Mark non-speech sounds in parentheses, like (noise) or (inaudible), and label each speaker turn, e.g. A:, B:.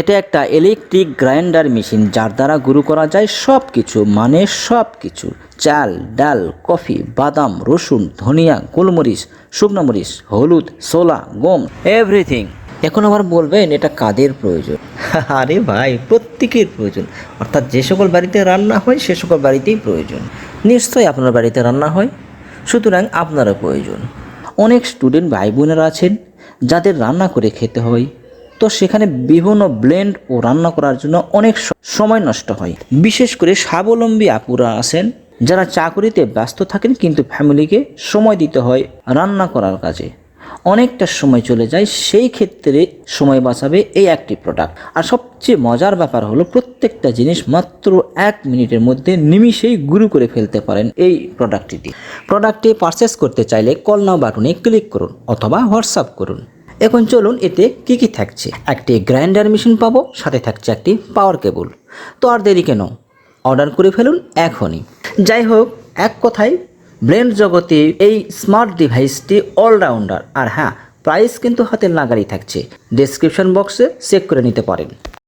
A: এটা একটা electric grinder machine যার দ্বারা গুঁড়ো করা যায় সব কিছু মানে সব কিছু চাল, ডাল, কফি, বাদাম, রসুন, ধনিয়া, গোলমরিচ, শুকনো মরিচ, হলুদ সোলা গম এভরিথিং এখন আবার বলবেন এটা কাদের প্রয়োজন? (laughs) আরে ভাই, প্রত্যেকের প্রয়োজন। অর্থাৎ যে সকল বাড়িতে রান্না হয়, সে সকল বাড়িতেই প্রয়োজন। নিশ্চয়ই আপনার বাড়িতে রান্না হয়, সুতরাং আপনারও প্রয়োজন। অনেক স্টুডেন্ট ভাই বোনেরা আছেন, যাদের রান্না করে খেতে হয় তো সেখানে বিভিন্ন ব্লেন্ড ও রান্না করার জন্য অনেক সময় নষ্ট হয়। বিশেষ করে স্বাবলম্বী আপুরা আছেন, যারা চাকরিতে ব্যস্ত থাকেন কিন্তু ফ্যামিলিকে সময় দিতে হয় রান্না করার কাজে। অনেকটা সময় চলে যায়, সেই ক্ষেত্রে সময় বাঁচাবে এই একটি প্রোডাক্ট আর সবচেয়ে মজার ব্যাপার হলো প্রত্যেকটা জিনিস মাত্র এক মিনিটের মধ্যে নিমিষেই গুঁড়ো করে ফেলতে পারেন এই প্রোডাক্টটি প্রোডাক্টটি পারচেস করতে চাইলে কল নাও বাটনে ক্লিক করুন অথবা হোয়াটসঅ্যাপ করুন। এখন চলুন এতে কি কি থাকছে। একটি গ্রাইন্ডার মেশিন পাবো, সাথে থাকছে একটি পাওয়ার কেবল। তো আর দেরি কেন? অর্ডার করে ফেলুন এখনই। যাই হোক, এক কথায়, ব্লেন্ড জগতে এই স্মার্ট ডিভাইসটি অলরাউন্ডার। আর হ্যাঁ প্রাইস কিন্তু হাতের নাগারি থাকছে। ডেসক্রিপশন বক্সে চেক করে নিতে পারেন।